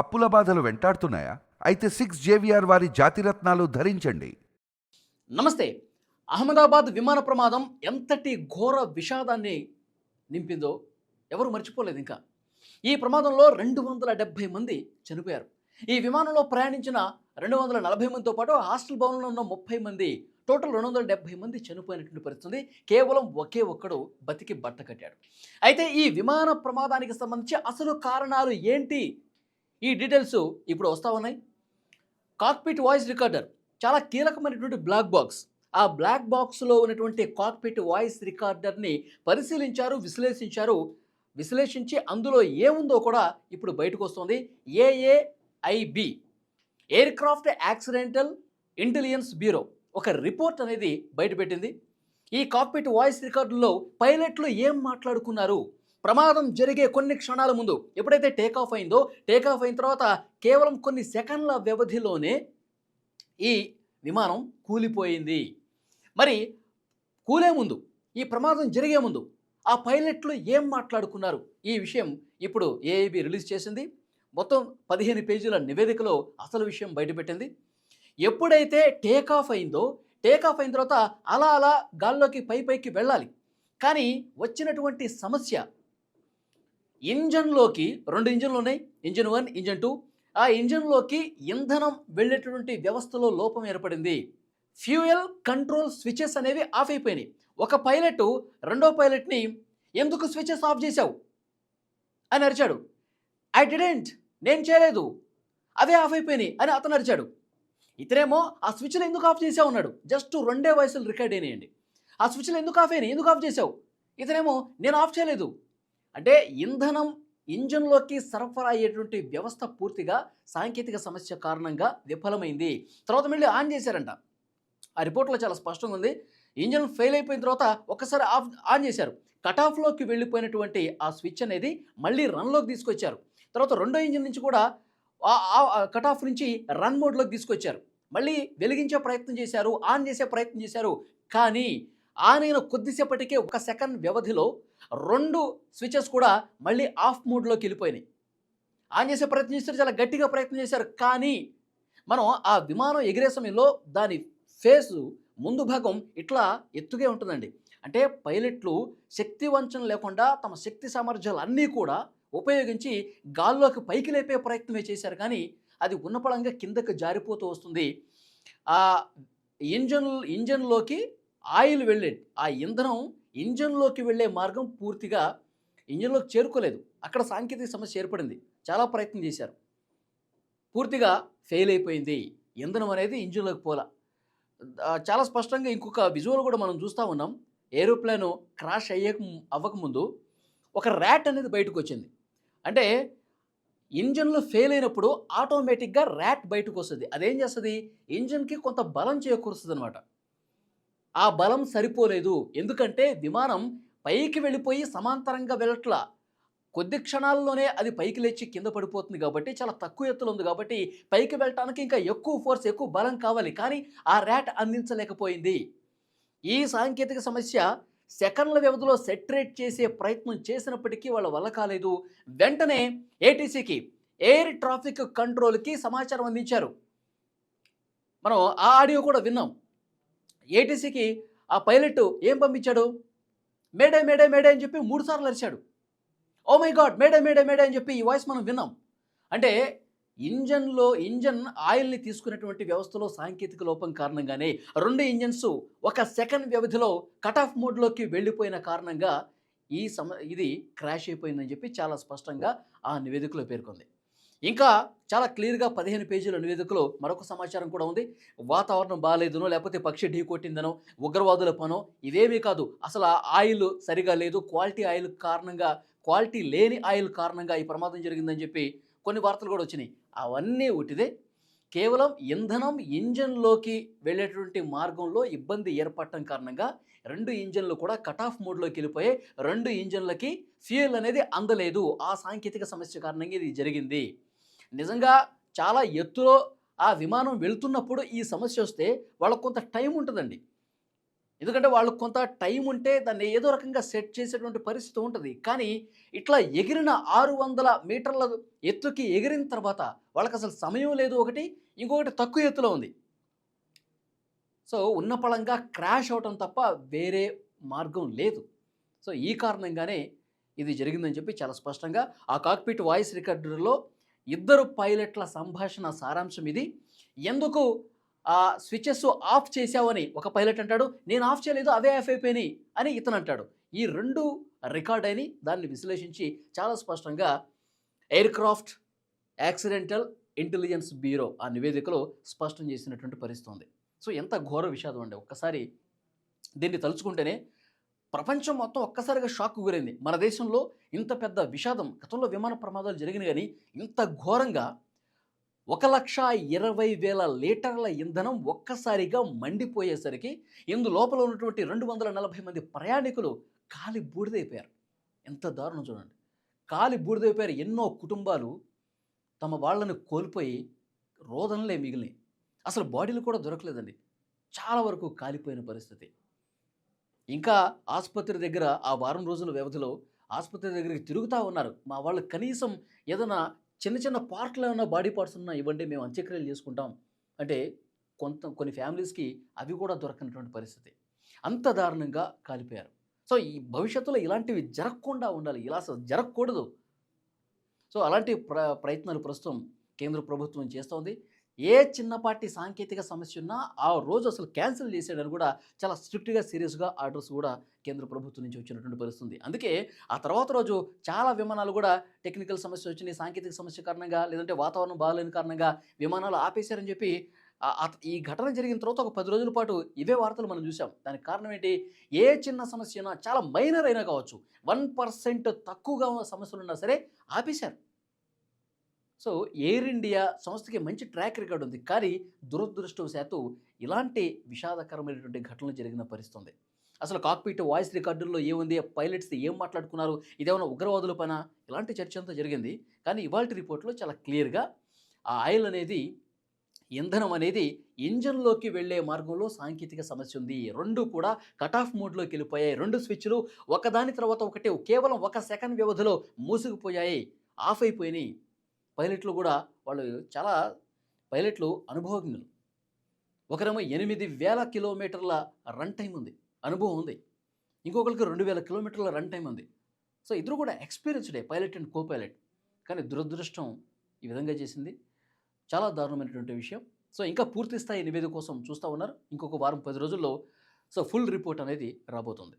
అప్పుల బాధలు వెంటాడుతున్నాయా? అయితే సిక్స్ జేవిఆర్ వారి జాతిరత్నాలు ధరించండి. నమస్తే. అహ్మదాబాద్ విమాన ప్రమాదం ఎంతటి ఘోర విషాదాన్ని నింపిందో ఎవరు మర్చిపోలేదు ఇంకా. ఈ ప్రమాదంలో రెండు వందల డెబ్భై మంది చనిపోయారు. ఈ విమానంలో ప్రయాణించిన రెండు వందల నలభై మందితో పాటు హాస్టల్ భవనంలో ఉన్న ముప్పై మంది టోటల్ రెండు వందల డెబ్భై మంది చనిపోయినటువంటి పరిస్థితుంది. కేవలం ఒకే ఒక్కడు బతికి బట్ట కట్టాడు. అయితే ఈ విమాన ప్రమాదానికి సంబంధించి అసలు కారణాలు ఏంటి? ఈ డీటెయిల్స్ ఇప్పుడు వస్తూ ఉన్నాయి. కాక్పిట్ వాయిస్ రికార్డర్ చాలా కీలకమైనటువంటి బ్లాక్ బాక్స్. ఆ బ్లాక్ బాక్స్లో ఉన్నటువంటి కాక్పిట్ వాయిస్ రికార్డర్ని పరిశీలించారు విశ్లేషించారు. విశ్లేషించి అందులో ఏముందో కూడా ఇప్పుడు బయటకు వస్తుంది. AAIB aircraft accidental intelligence bureau ఒక రిపోర్ట్ అనేది బయటపెట్టింది. ఈ కాక్పిట్ వాయిస్ రికార్డులో పైలట్లు ఏం మాట్లాడుకున్నారు? ప్రమాదం జరిగే కొన్ని క్షణాల ముందు ఎప్పుడైతే టేక్ ఆఫ్ అయిందో టేక్ ఆఫ్ అయిన తర్వాత కేవలం కొన్ని సెకండ్ల వ్యవధిలోనే ఈ విమానం కూలిపోయింది. మరి కూలే ముందు ఈ ప్రమాదం జరిగే ముందు ఆ పైలట్లు ఏం మాట్లాడుకున్నారు? ఈ విషయం ఇప్పుడు ఏఐబి రిలీజ్ చేసింది. మొత్తం పదిహేను పేజీల నివేదికలో అసలు విషయం బయటపెట్టింది. ఎప్పుడైతే టేక్ ఆఫ్ అయిందో టేక్ ఆఫ్ అయిన తర్వాత అలా అలా గాల్లోకి పై పైకి వెళ్ళాలి. కానీ వచ్చినటువంటి సమస్య ఇంజన్లోకి రెండు ఇంజన్లు ఉన్నాయి. Engine one engine two. ఆ ఇంజన్లోకి ఇంధనం వెళ్ళేటటువంటి వ్యవస్థలో లోపం ఏర్పడింది. ఫ్యూయల్ కంట్రోల్ స్విచెస్ అనేవి ఆఫ్ అయిపోయినాయి. ఒక పైలట్ రెండో పైలట్ని ఎందుకు స్విచెస్ ఆఫ్ చేశావు? అని అరిచాడు. ఐ డిడెంట్ నేను చేయలేదు. అవే ఆఫ్ అయిపోయినాయి అని అతను అరిచాడు. ఇతనేమో ఆ స్విచ్లు ఎందుకు ఆఫ్ చేసావు ఉన్నాడు జస్ట్ రెండే వయసులు రికార్డ్ అయినాయండి. ఆ స్విచ్లు ఎందుకు ఆఫ్ అయినాయి? ఎందుకు ఆఫ్ చేసావు ఇతనేమో నేను ఆఫ్ చేయలేదు. అంటే ఇంధనం ఇంజన్లోకి సరఫరా అయ్యేటువంటి వ్యవస్థ పూర్తిగా సాంకేతిక సమస్య కారణంగా విఫలమైంది. తర్వాత మళ్ళీ ఆన్ చేశారంట. ఆ రిపోర్ట్లో చాలా స్పష్టంగా ఉంది. ఇంజన్ ఫెయిల్ అయిపోయిన తర్వాత ఒక్కసారి ఆఫ్ ఆన్ చేశారు. కట్ ఆఫ్లోకి వెళ్ళిపోయినటువంటి ఆ స్విచ్ అనేది మళ్ళీ రన్లోకి తీసుకొచ్చారు. తర్వాత రెండో ఇంజిన్ నుంచి కూడా కట్ ఆఫ్ నుంచి రన్ మోడ్లోకి తీసుకొచ్చారు. మళ్ళీ వెలిగించే ప్రయత్నం చేశారు ఆన్ చేసే ప్రయత్నం చేశారు. కానీ ఆనైన కొద్దిసేపటికే ఒక సెకండ్ వ్యవధిలో రెండు స్విచెస్ కూడా మళ్ళీ ఆఫ్ మోడ్లోకి వెళ్ళిపోయినాయి. ఆన్ చేసే ప్రయత్నం చేశారు చాలా గట్టిగా ప్రయత్నం చేశారు. కానీ మనం ఆ విమానం ఎగిరే సమయంలో దాని ఫేసు ముందు భాగం ఇట్లా ఎత్తుగే ఉంటుందండి. అంటే పైలట్లు శక్తి వంచన లేకుండా తమ శక్తి సామర్థ్యాలు అన్నీ కూడా ఉపయోగించి గాల్లోకి పైకి లేపే ప్రయత్నమే చేశారు. కానీ అది ఉన్నపళంగా కిందకు జారిపోతూ వస్తుంది. ఆ ఇంజన్ ఇంజన్లోకి ఆయిల్ వెళ్ళే ఆ ఇంధనం ఇంజన్లోకి వెళ్ళే మార్గం పూర్తిగా ఇంజన్లోకి చేరుకోలేదు. అక్కడ సాంకేతిక సమస్య ఏర్పడింది. చాలా ప్రయత్నం చేశారు. పూర్తిగా ఫెయిల్ అయిపోయింది. ఇంధనం అనేది ఇంజిన్లోకి పోలా. చాలా స్పష్టంగా ఇంకొక విజువల్ కూడా మనం చూస్తూ ఉన్నాం. ఏరోప్లేన్ క్రాష్ అయ్యక అవ్వకముందు ఒక ర్యాట్ అనేది బయటకు వచ్చింది. అంటే ఇంజన్లో ఫెయిల్ అయినప్పుడు ఆటోమేటిక్గా ర్యాట్ బయటకు వస్తుంది. అదేం చేస్తుంది? ఇంజన్కి కొంత బలం చేకూరుస్తుంది అనమాట ఆ బలం సరిపోలేదు. ఎందుకంటే విమానం పైకి వెళ్ళిపోయి సమాంతరంగా వెళ్ళట్లా. కొద్ది క్షణాల్లోనే అది పైకి లేచి కింద పడిపోతుంది కాబట్టి చాలా తక్కువ ఎత్తులో ఉంది కాబట్టి పైకి వెళ్ళటానికి ఇంకా ఎక్కువ ఫోర్స్ ఎక్కువ బలం కావాలి. కానీ ఆ ర్యాట్ అందించలేకపోయింది. ఈ సాంకేతిక సమస్య సెకండ్ల వ్యవధిలో సెటరేట్ చేసే ప్రయత్నం చేసినప్పటికీ వాళ్ళ వల్ల కాలేదు. వెంటనే ఏటీసీకి ఎయిర్ ట్రాఫిక్ కంట్రోల్కి సమాచారం అందించారు. మనం ఆ ఆడియో కూడా విన్నాం. ఏటీసీకి ఆ పైలట్ ఏం పంపించాడు? మేడే మేడే మేడే అని చెప్పి మూడు సార్లు అరిచాడు. ఓ my God mayday mayday mayday అని చెప్పి ఈ వాయిస్ మనం విన్నాం. అంటే ఇంజన్లో ఇంజన్ ఆయిల్ని తీసుకునేటువంటి వ్యవస్థలో సాంకేతిక లోపం కారణంగానే రెండు ఇంజన్స్ ఒక సెకండ్ వ్యవధిలో కట్ ఆఫ్ మోడ్లోకి వెళ్ళిపోయిన కారణంగా ఈ సమ ఇది క్రాష్ అయిపోయిందని చెప్పి చాలా స్పష్టంగా ఆ నివేదికలో పేర్కొంది. ఇంకా చాలా క్లియర్గా పదిహేను పేజీల నివేదికలో మరొక సమాచారం కూడా ఉంది. వాతావరణం బాగాలేదనో లేకపోతే పక్షి ఢీ కొట్టిందనో ఉగ్రవాదుల పనో ఇవేమీ కాదు. అసలు ఆ ఆయిల్ సరిగా లేదు. క్వాలిటీ ఆయిల్ కారణంగా క్వాలిటీ లేని ఆయిల్ కారణంగా ఈ ప్రమాదం జరిగిందని చెప్పి కొన్ని వార్తలు కూడా వచ్చినాయి. అవన్నీ ఒకటిదే కేవలం ఇంధనం ఇంజన్లోకి వెళ్ళేటువంటి మార్గంలో ఇబ్బంది ఏర్పడటం కారణంగా రెండు ఇంజన్లు కూడా కట్ ఆఫ్ మోడ్లోకి వెళ్ళిపోయి రెండు ఇంజన్లకి ఫ్యూయల్ అనేది అందలేదు. ఆ సాంకేతిక సమస్య కారణంగా ఇది జరిగింది. నిజంగా చాలా ఎత్తులో ఆ విమానం వెళుతున్నప్పుడు ఈ సమస్య వస్తే వాళ్ళకు కొంత టైం ఉంటుందండి. ఎందుకంటే వాళ్ళకు కొంత టైం ఉంటే దాన్ని ఏదో రకంగా సెట్ చేసేటువంటి పరిస్థితి ఉంటుంది. కానీ ఇట్లా ఎగిరిన ఆరు వందల మీటర్ల ఎత్తుకి ఎగిరిన తర్వాత వాళ్ళకి అసలు సమయం లేదు ఒకటి ఇంకొకటి తక్కువ ఎత్తులో ఉంది. సో ఉన్న పళంగా క్రాష్ అవటం తప్ప వేరే మార్గం లేదు. సో ఈ కారణంగానే ఇది జరిగిందని చెప్పి చాలా స్పష్టంగా ఆ కాక్పిట్ వాయిస్ రికార్డర్లో ఇద్దరు పైలట్ల సంభాషణ సారాంశం ఇది. ఎందుకు? ఆ స్విచెస్ ఆఫ్ చేశావని ఒక పైలట్ అంటాడు నేను ఆఫ్ చేయలేదు అవే ఆఫ్ అయిపోయినాయి అని ఇతను అంటాడు. ఈ రెండు రికార్డ్ అయిన దాన్ని విశ్లేషించి చాలా స్పష్టంగా aircraft accidental intelligence bureau ఆ నివేదికలో స్పష్టం చేసినటువంటి పరిస్థితి ఉంది. సో ఎంత ఘోర విషాదం అండి. ఒక్కసారి దీన్ని తలుచుకుంటేనే ప్రపంచం మొత్తం ఒక్కసారిగా షాక్ గురైంది. మన దేశంలో ఇంత పెద్ద విషాదం గతంలో విమాన ప్రమాదాలు జరిగినాయి కానీ ఇంత ఘోరంగా ఒక లక్ష ఇరవై వేల లీటర్ల ఇంధనం ఒక్కసారిగా మండిపోయేసరికి ఇందు లోపల ఉన్నటువంటి రెండు వందల నలభై మంది ప్రయాణికులు కాలి బూడిదైపోయారు. ఎంత దారుణం చూడండి. కాలి బూడిదైపోయారు ఎన్నో కుటుంబాలు తమ వాళ్ళని కోల్పోయి రోదనలే మిగిలినాయి. అసలు బాడీలు కూడా దొరకలేదండి. చాలా వరకు కాలిపోయిన పరిస్థితి. ఇంకా ఆసుపత్రి దగ్గర ఆ వారం రోజుల వ్యవధిలో ఆసుపత్రి దగ్గరికి తిరుగుతూ ఉన్నారు. మా వాళ్ళు కనీసం ఏదైనా చిన్న చిన్న పార్ట్లు ఏమైనా బాడీ పార్ట్స్ ఉన్నా ఇవ్వండి మేము అంత్యక్రియలు చేసుకుంటాం. అంటే కొంత కొన్ని ఫ్యామిలీస్కి అవి కూడా దొరకనటువంటి పరిస్థితి. అంత దారుణంగా కాలిపోయారు. సో ఈ భవిష్యత్తులో ఇలాంటివి జరగకుండా ఉండాలి. ఇలా జరగకూడదు. సో అలాంటి ప్ర ప్రయత్నాలు ప్రస్తుతం కేంద్ర ప్రభుత్వం చేస్తోంది. ఏ చిన్నపాటి సాంకేతిక సమస్య ఉన్నా ఆ రోజు అసలు క్యాన్సిల్ చేసేయడానికి కూడా చాలా స్ట్రిక్ట్గా సీరియస్గా ఆర్డర్స్ కూడా కేంద్ర ప్రభుత్వం నుంచి వచ్చినటువంటి పరిస్థితుంది. అందుకే ఆ తర్వాత రోజు చాలా విమానాలు కూడా టెక్నికల్ సమస్య వచ్చినాయి సాంకేతిక సమస్య కారణంగా లేదంటే వాతావరణం బాగాలేని కారణంగా విమానాలు ఆపేశారని చెప్పి ఈ ఘటన జరిగిన తర్వాత ఒక పది రోజుల పాటు ఇవే వార్తలు మనం చూసాం. దానికి కారణం ఏంటి? ఏ చిన్న సమస్య అయినా చాలా మైనర్ అయినా కావచ్చు వన్ పర్సెంట్ తక్కువగా ఉన్న సమస్యలు ఉన్నా సరే ఆపేశారు. సో ఎయిర్ ఇండియా సంస్థకి మంచి ట్రాక్ రికార్డ్ ఉంది. కానీ దురదృష్టవశాత్తు ఇలాంటి విషాదకరమైనటువంటి ఘటనలు జరిగిన పరిస్థితుంది. అసలు కాక్పీట్ వాయిస్ రికార్డుల్లో ఏముంది? పైలట్స్ ఏం మాట్లాడుకున్నారు? ఇదేమైనా ఉగ్రవాదుల పైన? ఇలాంటి చర్చ అంతా జరిగింది. కానీ ఇవాళ రిపోర్ట్లో చాలా క్లియర్గా ఆ ఆయిల్ అనేది ఇంధనం అనేది ఇంజన్లోకి వెళ్ళే మార్గంలో సాంకేతిక సమస్య ఉంది. రెండు కూడా కట్ ఆఫ్ మోడ్లోకి వెళ్ళిపోయాయి. రెండు స్విచ్లు ఒకదాని తర్వాత ఒకటి కేవలం ఒక సెకండ్ వ్యవధిలో మూసుకుపోయాయి. ఆఫ్ అయిపోయినాయి. పైలట్లు కూడా వాళ్ళు చాలా పైలట్లు అనుభవజ్ఞులు. ఒకరేమో ఎనిమిది వేల కిలోమీటర్ల రన్ టైం ఉంది అనుభవం ఉంది. ఇంకొకరికి రెండు వేల కిలోమీటర్ల రన్ టైం ఉంది. సో ఇద్దరు కూడా ఎక్స్పీరియన్స్డే పైలట్ అండ్ కో పైలట్ కానీ దురదృష్టం ఈ విధంగా చేసింది. చాలా దారుణమైనటువంటి విషయం. సో ఇంకా పూర్తి స్థాయి నివేదిక కోసం చూస్తూ ఉన్నారు. ఇంకొక వారం పది రోజుల్లో సో ఫుల్ రిపోర్ట్ అనేది రాబోతుంది.